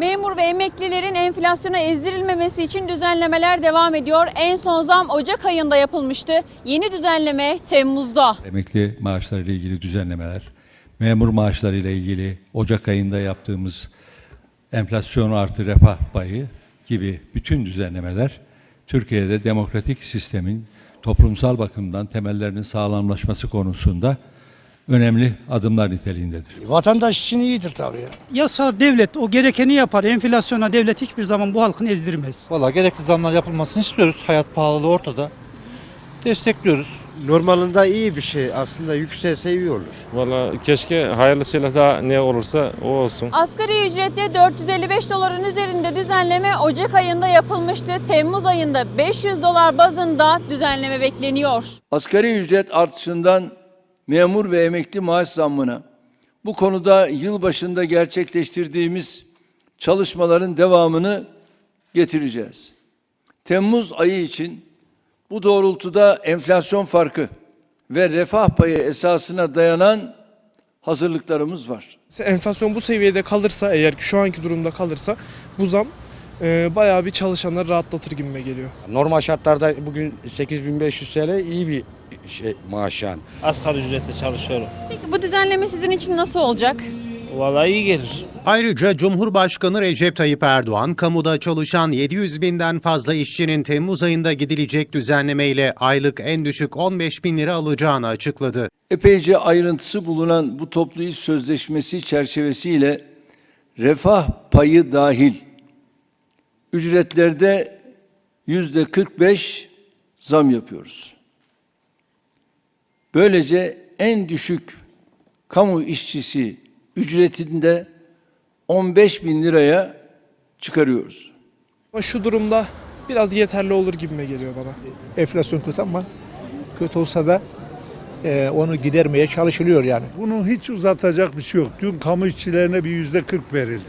Memur ve emeklilerin enflasyona ezdirilmemesi için düzenlemeler devam ediyor. En son zam Ocak ayında yapılmıştı. Yeni düzenleme Temmuz'da. Emekli maaşları ile ilgili düzenlemeler, memur maaşları ile ilgili Ocak ayında yaptığımız enflasyon artı refah payı gibi bütün düzenlemeler Türkiye'de demokratik sistemin toplumsal bakımdan temellerinin sağlamlaşması konusunda önemli adımlar niteliğindedir. Vatandaş için iyidir tabii ya. Yasa devlet o gerekeni yapar. Enflasyona devlet hiçbir zaman bu halkın ezdirmez. Valla gerekli zamlar yapılmasını istiyoruz. Hayat pahalılığı ortada. Destekliyoruz. Normalinde iyi bir şey aslında yükselse iyi olur. Valla keşke hayırlısıyla da ne olursa o olsun. Asgari ücrette 455 doların üzerinde düzenleme Ocak ayında yapılmıştı. Temmuz ayında 500 dolar bazında düzenleme bekleniyor. Asgari ücret artışından memur ve emekli maaş zammına bu konuda yıl başında gerçekleştirdiğimiz çalışmaların devamını getireceğiz. Temmuz ayı için bu doğrultuda enflasyon farkı ve refah payı esasına dayanan hazırlıklarımız var. Enflasyon bu seviyede kalırsa eğer ki şu anki durumda kalırsa bu zam e, bayağı bir çalışanları rahatlatır gibime geliyor. Normal şartlarda bugün 8500 TL iyi bir şey maaş yani. Asgari ücretle çalışıyorum. Peki bu düzenleme sizin için nasıl olacak? Vallahi iyi gelir. Ayrıca Cumhurbaşkanı Recep Tayyip Erdoğan, kamuda çalışan 700 binden fazla işçinin Temmuz ayında gidilecek düzenlemeyle aylık en düşük 15 bin lira alacağını açıkladı. Epeyce ayrıntısı bulunan bu toplu iş sözleşmesi çerçevesiyle refah payı dahil ücretlerde yüzde 45 zam yapıyoruz. Böylece en düşük kamu işçisi ücretinde 15 bin liraya çıkarıyoruz. Ama şu durumda biraz yeterli olur gibime geliyor bana. Enflasyon kötü ama kötü olsa da e, onu gidermeye çalışılıyor yani. Bunu hiç uzatacak bir şey yok. Dün kamu işçilerine bir yüzde 40 verildi.